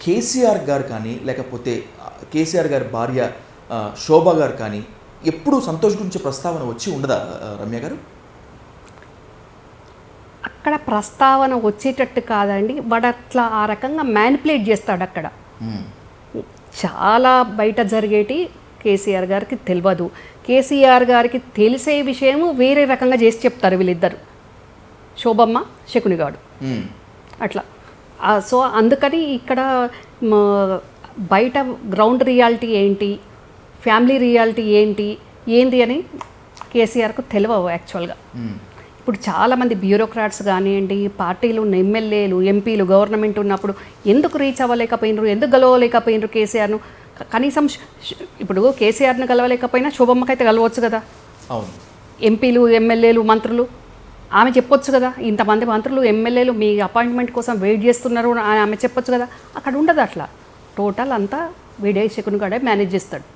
కేసీఆర్ గారు కానీ లేకపోతే కేసీఆర్ గారి భార్య శోభ గారు కానీ ఎప్పుడు సంతోష్ గురించి ప్రస్తావన వచ్చి ఉండదా రమ్య గారు? అక్కడ ప్రస్తావన వచ్చేటట్టు కాదండి. వాడు అట్లా ఆ రకంగా మ్యానిపులేట్ చేస్తాడు అక్కడ. చాలా బయట జరిగేటి కేసీఆర్ గారికి తెలియదు కేసీఆర్ గారికి తెలిసే విషయము వేరే రకంగా చేసి చెప్తారు వీళ్ళిద్దరు. శోభమ్మ శకునిగాడు. అట్లా. సో అందుకని ఇక్కడ బయట గ్రౌండ్ రియాలిటీ ఏంటి? ఫ్యామిలీ రియాలిటీ ఏంటి? ఏంది అని కేసీఆర్కు తెలియవు యాక్చువల్గా. ఇప్పుడు చాలామంది బ్యూరోక్రాట్స్ కానివ్వండి పార్టీలు ఉన్న ఎమ్మెల్యేలు ఎంపీలు గవర్నమెంట్ ఉన్నప్పుడు ఎందుకు రీచ్ అవ్వలేకపోయినరు? ఎందుకు గెలవలేకపోయినరు కేసీఆర్ను? కనీసం ఇప్పుడు కేసీఆర్ను గెలవలేకపోయినా శుభమ్మకైతే గెలవచ్చు కదా? అవును. ఎంపీలు ఎమ్మెల్యేలు మంత్రులు. ఆమె చెప్పొచ్చు కదా ఇంతమంది మంత్రులు ఎమ్మెల్యేలు మీ అపాయింట్మెంట్ కోసం వెయిట్ చేస్తున్నారు అని ఆమె చెప్పొచ్చు కదా. అక్కడ ఉండదు అట్లా. టోటల్ అంతా విడేశకుని కూడా మేనేజ్ చేస్తాడు.